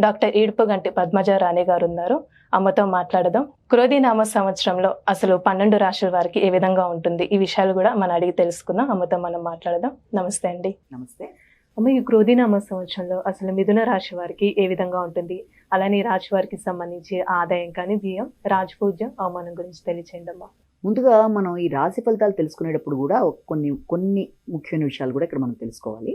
Doctor Edupuganti Padmaja రాణి గారు ఉన్నారు అమ్మతో మాట్లాడదాం. క్రోధినామ సంవత్సరంలో అసలు పన్నెండు రాశుల వారికి ఏ విధంగా ఉంటుంది? ఈ విషయాలు కూడా మనం అడిగి తెలుసుకుందాం. అమ్మతో మనం మాట్లాడదాం. నమస్తే అండి. నమస్తే. అమ్మ ఈ క్రోధినామ సంవత్సరంలో అసలు మిథున రాశి వారికి ఏ విధంగా ఉంటుంది? అలానే రాశి వారికి సంబంధించి ఆదాయం కానీ వ్యయం రాజపూజ్యం అవమానం గురించి తెలియచేయండి అమ్మా. ముందుగా మనం ఈ రాశి ఫలితాలు తెలుసుకునేటప్పుడు కూడా కొన్ని కొన్ని ముఖ్యమైన విషయాలు కూడా ఇక్కడ మనం తెలుసుకోవాలి.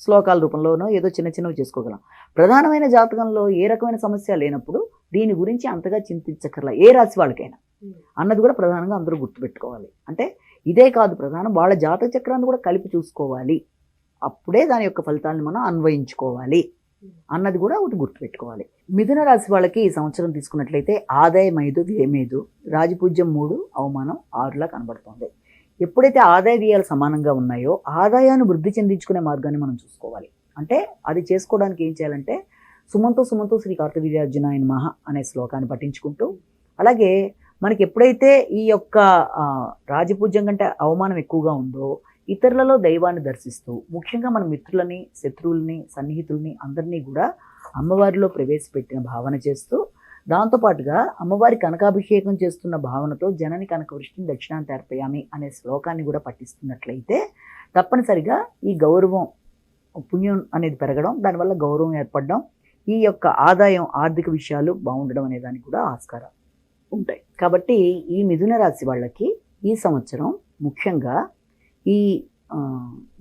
శ్లోకాల రూపంలోనో ఏదో చిన్న చిన్నవి చేసుకోగలం. ప్రధానమైన జాతకంలో ఏ రకమైన సమస్య లేనప్పుడు దీని గురించి అంతగా చింతించకర్లా ఏ రాశి వాళ్ళకైనా. అన్నది కూడా ప్రధానంగా అందరూ గుర్తుపెట్టుకోవాలి. అంటే ఇదే కాదు ప్రధానం వాళ్ళ జాతక చక్రాన్ని కూడా కలిపి చూసుకోవాలి. అప్పుడే దాని యొక్క ఫలితాలను మనం అన్వయించుకోవాలి. అన్నది కూడా ఒకటి గుర్తుపెట్టుకోవాలి. మిథున రాశి వాళ్ళకి ఈ సంవత్సరం తీసుకున్నట్లయితే ఆదాయం ఐదు వ్యయం ఐదు రాజపూజ్యం మూడు అవమానం ఆరులా కనబడుతుంది. ఎప్పుడైతే ఆదాయ వ్యయాలు సమానంగా ఉన్నాయో ఆదాయాన్ని వృద్ధి చెందించుకునే మార్గాన్ని మనం చూసుకోవాలి. అంటే అది చేసుకోవడానికి ఏం చేయాలంటే సుమంతో సుమంతో శ్రీ కార్తవీర్యార్జునాయన మహా అనే శ్లోకాన్ని పఠించుకుంటూ అలాగే మనకి ఎప్పుడైతే ఈ యొక్క రాజపూజ్యం కంటే అవమానం ఎక్కువగా ఉందో ఇతరులలో దైవాన్ని దర్శిస్తూ ముఖ్యంగా మన మిత్రులని శత్రువుల్ని సన్నిహితుల్ని అందరినీ కూడా అమ్మవారిలో ప్రవేశపెట్టిన భావన చేస్తూ దాంతోపాటుగా అమ్మవారి కనకాభిషేకం చేస్తున్న భావనతో జనని కనకవృష్టిని దక్షిణాంత అర్పయామి అనే శ్లోకాన్ని కూడా పఠిస్తున్నట్లయితే తప్పనిసరిగా ఈ గౌరవం పుణ్యం అనేది పెరగడం దానివల్ల గౌరవం ఏర్పడడం ఈ యొక్క ఆదాయం ఆర్థిక విషయాలు బాగుండడం అనే దానికి కూడా ఆస్కారం ఉంటాయి. కాబట్టి ఈ మిథున రాశి వాళ్ళకి ఈ సంవత్సరం ముఖ్యంగా ఈ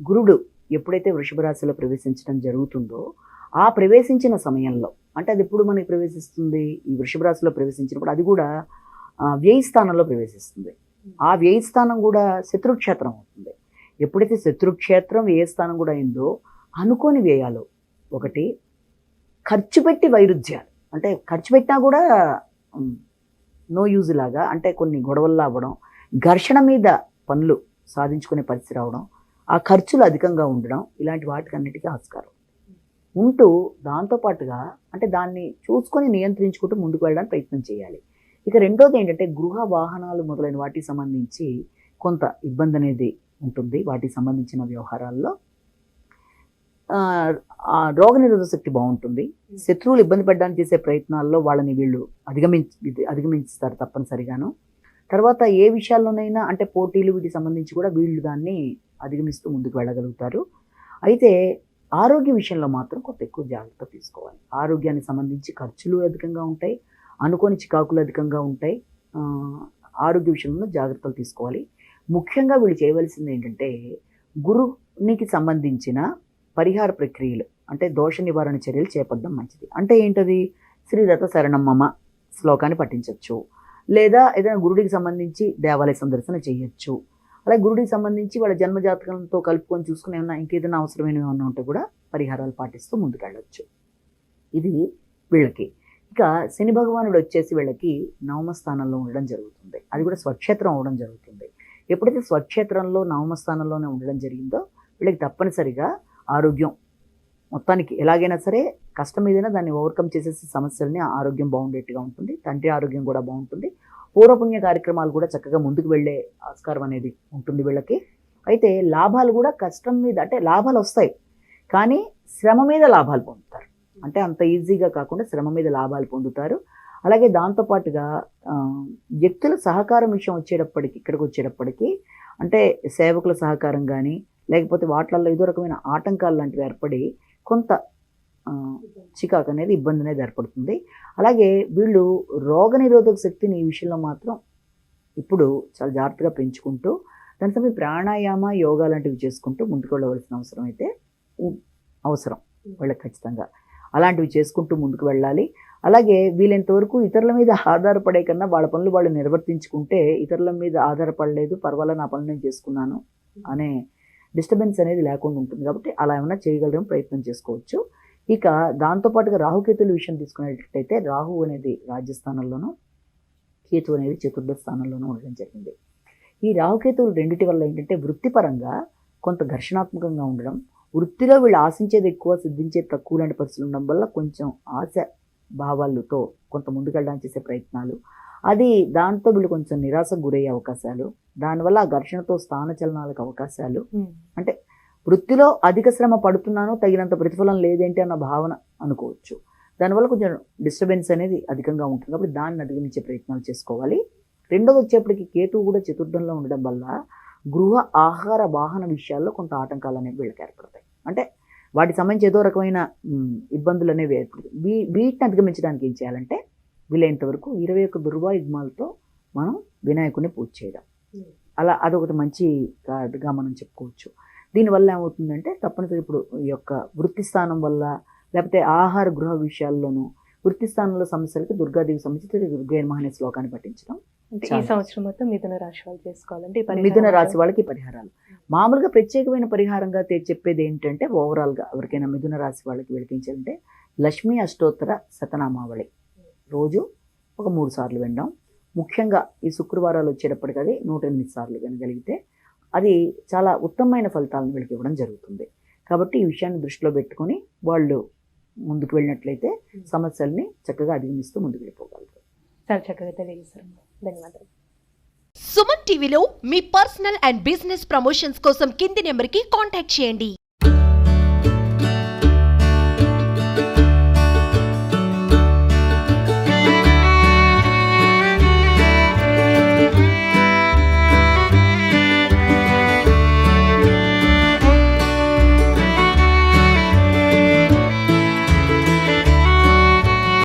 గురుడు ఎప్పుడైతే వృషభ రాశిలో ప్రవేశించడం జరుగుతుందో ఆ ప్రవేశించిన సమయంలో అంటే అది ఎప్పుడు మనకి ప్రవేశిస్తుంది? ఈ వృషభ రాశిలో ప్రవేశించినప్పుడు అది కూడా వ్యయ స్థానంలో ప్రవేశిస్తుంది. ఆ వ్యయ స్థానం కూడా శత్రుక్షేత్రం అవుతుంది. ఎప్పుడైతే శత్రుక్షేత్రం వ్యయ స్థానం కూడా అయిందో అనుకోని వ్యయాలు. ఒకటి ఖర్చు పెట్టి వైరుధ్యాలు. అంటే ఖర్చు పెట్టినా కూడా నో యూజ్ లాగా అంటే కొన్ని గొడవల్లో అవ్వడం ఘర్షణ మీద పనులు సాధించుకునే పరిస్థితి రావడం ఆ ఖర్చులు అధికంగా ఉండడం ఇలాంటి వాటికన్నిటికీ ఆస్కారం. ఉంటూ దాంతోపాటుగా అంటే దాన్ని చూసుకొని నియంత్రించుకుంటూ ముందుకు వెళ్ళడానికి ప్రయత్నం చేయాలి. ఇక రెండోది ఏంటంటే గృహ వాహనాలు మొదలైన వాటికి సంబంధించి కొంత ఇబ్బంది అనేది ఉంటుంది వాటికి సంబంధించిన వ్యవహారాల్లో. ఆ రోగనిరోధక శక్తి బాగుంటుంది. శత్రువులు ఇబ్బంది పడడానికి చేసే ప్రయత్నాల్లో వాళ్ళని వీళ్ళు అధిగమించి అధిగమించుతారు తప్పనిసరిగాను. తర్వాత ఏ విషయాల్లోనైనా అంటే పోటీలు వీటికి సంబంధించి కూడా వీళ్ళు దాన్ని అధిగమిస్తూ ముందుకు వెళ్ళగలుగుతారు. అయితే ఆరోగ్య విషయంలో మాత్రం కొంత ఎక్కువ జాగ్రత్త తీసుకోవాలి. ఆరోగ్యానికి సంబంధించి ఖర్చులు అధికంగా ఉంటాయి. అనుకోని చికాకులు అధికంగా ఉంటాయి. ఆరోగ్య విషయంలో జాగ్రత్తలు తీసుకోవాలి. ముఖ్యంగా వీళ్ళు చేయవలసింది ఏంటంటే గురునికి సంబంధించిన పరిహార ప్రక్రియలు అంటే దోష నివారణ చర్యలు చేపట్టడం మంచిది. అంటే ఏంటది? శ్రీదత్త శరణమ్మమ శ్లోకాన్ని పఠించవచ్చు లేదా ఏదైనా గురుడికి సంబంధించి దేవాలయ సందర్శన చేయొచ్చు. అలాగే గురుడికి సంబంధించి వాళ్ళ జన్మజాతకంతో కలుపుకొని చూసుకుని ఏమన్నా ఇంకేదైనా అవసరమైనవి ఏమన్నా ఉంటే కూడా పరిహారాలు పాటిస్తూ ముందుకెళ్ళొచ్చు. ఇది వీళ్ళకి. ఇక శని భగవానుడు వచ్చేసి వీళ్ళకి నవమ స్థానంలో ఉండడం జరుగుతుంది. అది కూడా స్వక్షేత్రం అవడం జరుగుతుంది. ఎప్పుడైతే స్వక్షేత్రంలో నవమ స్థానంలోనే ఉండడం జరిగిందో వీళ్ళకి తప్పనిసరిగా ఆరోగ్యం మొత్తానికి ఎలాగైనా సరే కష్టం ఏదైనా దాన్ని ఓవర్కమ్ చేసేసి సమస్యల్ని ఆరోగ్యం బాగుండేట్టుగా ఉంటుంది. తండ్రి ఆరోగ్యం కూడా బాగుంటుంది. పూర్వపుణ్య కార్యక్రమాలు కూడా చక్కగా ముందుకు వెళ్ళే ఆస్కారం అనేది ఉంటుంది వీళ్ళకి. అయితే లాభాలు కూడా కష్టం మీద అంటే లాభాలు వస్తాయి కానీ శ్రమ మీద లాభాలు పొందుతారు. అంటే అంత ఈజీగా కాకుండా శ్రమ మీద లాభాలు పొందుతారు. అలాగే దాంతోపాటుగా వ్యక్తుల సహకారం విషయం వచ్చేటప్పటికి ఇక్కడికి వచ్చేటప్పటికి అంటే సేవకుల సహకారం కానీ లేకపోతే వాటిల్లో ఏదో రకమైన ఆటంకాలు లాంటివి ఏర్పడి కొంత చికాకు అనేది ఇబ్బంది అనేది ఏర్పడుతుంది. అలాగే వీళ్ళు రోగనిరోధక శక్తిని ఈ విషయంలో మాత్రం ఇప్పుడు చాలా జాగ్రత్తగా పెంచుకుంటూ దాని సమయం ప్రాణాయామ యోగా లాంటివి చేసుకుంటూ ముందుకు వెళ్ళవలసిన అవసరం అయితే అవసరం వాళ్ళకి ఖచ్చితంగా. అలాంటివి చేసుకుంటూ ముందుకు వెళ్ళాలి. అలాగే వీలైనంత వరకు ఇతరుల మీద ఆధారపడే కన్నా వాళ్ళ పనులు వాళ్ళు నిర్వర్తించుకుంటే ఇతరుల మీద ఆధారపడలేదు పర్వాలేదు నా పనులు నేను చేసుకున్నాను అనే డిస్టర్బెన్స్ అనేది లేకుండా ఉంటుంది కాబట్టి అలా ఏమైనా చేయగలడం ప్రయత్నం చేసుకోవచ్చు. ఇక దాంతోపాటుగా రాహుకేతుల విషయం తీసుకునేటట్టయితే రాహు అనేది రాజ్యస్థానంలోనూ కేతు అనేది చతుర్థ స్థానంలోనూ ఉండడం జరిగింది. ఈ రాహుకేతువులు రెండిటి వల్ల ఏంటంటే వృత్తిపరంగా కొంత ఘర్షణాత్మకంగా ఉండడం వృత్తిలో వీళ్ళు ఆశించేది ఎక్కువ సిద్ధించేది తక్కువ లాంటి పరిస్థితులు ఉండడం వల్ల కొంచెం ఆశ భావాలతో కొంత ముందుకెళ్ళడానికి చేసే ప్రయత్నాలు. అది దాంతో వీళ్ళు కొంచెం నిరాశకు గురయ్యే అవకాశాలు దానివల్ల ఆ ఘర్షణతో స్థానచలనాలకు అవకాశాలు. వృత్తిలో అధిక శ్రమ పడుతున్నాను తగినంత ప్రతిఫలం లేదేంటి అన్న భావన అనుకోవచ్చు. దానివల్ల కొంచెం డిస్టర్బెన్స్ అనేది అధికంగా ఉంటుంది. కాబట్టి దాన్ని అధిగమించే ప్రయత్నాలు చేసుకోవాలి. రెండోది వచ్చేప్పటికి కేతువు కూడా చతుర్థంలో ఉండడం వల్ల గృహ ఆహార వాహన విషయాల్లో కొంత ఆటంకాలు అనేవి వీళ్ళకి ఏర్పడతాయి. అంటే వాటికి సంబంధించి ఏదో రకమైన ఇబ్బందులు అనేవి ఏర్పడతాయి. వీ వీటిని అధిగమించడానికి ఏం చేయాలంటే వీలైనంత వరకు ఇరవై ఒక్క దుర్వాయుగ్మాలతో మనం వినాయకుడిని పూజ చేయడం. అలా అదొకటి మంచి గా మనం చెప్పుకోవచ్చు. దీనివల్ల ఏమవుతుందంటే తప్పనిసరి ఇప్పుడు ఈ యొక్క వృత్తి స్థానం వల్ల లేకపోతే ఆహార గృహ విషయాల్లోనూ వృత్తి స్థానంలో సమస్యలకి దుర్గాదేవి సంబంధించి దుర్గైర్మ అనే శ్లోకాన్ని పఠించడం. అంటే ఈ. సంవత్సరం మొత్తం మిథున రాశి వాళ్ళు చేసుకోవాలంటే మిథున రాశి వాళ్ళకి పరిహారాలు. మామూలుగా ప్రత్యేకమైన పరిహారంగా తె- చెప్పేది ఏంటంటే ఓవరాల్గా ఎవరికైనా మిథున రాశి వాళ్ళకి వెలిగించాలంటే లక్ష్మీ అష్టోత్తర శతనామావళి. రోజు ఒక మూడు సార్లు వినడం. ముఖ్యంగా ఈ శుక్రవారాలు వచ్చేటప్పటికి అది నూట ఎనిమిది సార్లు వినగలిగితే అది చాలా ఉత్తమమైన ఫలితాలను వీళ్ళకి ఇవ్వడం జరుగుతుంది. కాబట్టి ఈ విషయాన్ని దృష్టిలో పెట్టుకొని వాళ్ళు ముందుకు వెళ్ళినట్లయితే సమస్యల్ని చక్కగా అధిగమిస్తూ ముందుకు వెళ్ళిపోగలరు. చాలా చక్కగా తెలియజేశారు ధన్యవాదాలు. సుమన్ టీవీలో మీ పర్సనల్ అండ్ బిజినెస్ ప్రమోషన్స్ కోసం కింది నెంబర్కి కాంటాక్ట్ చేయండి.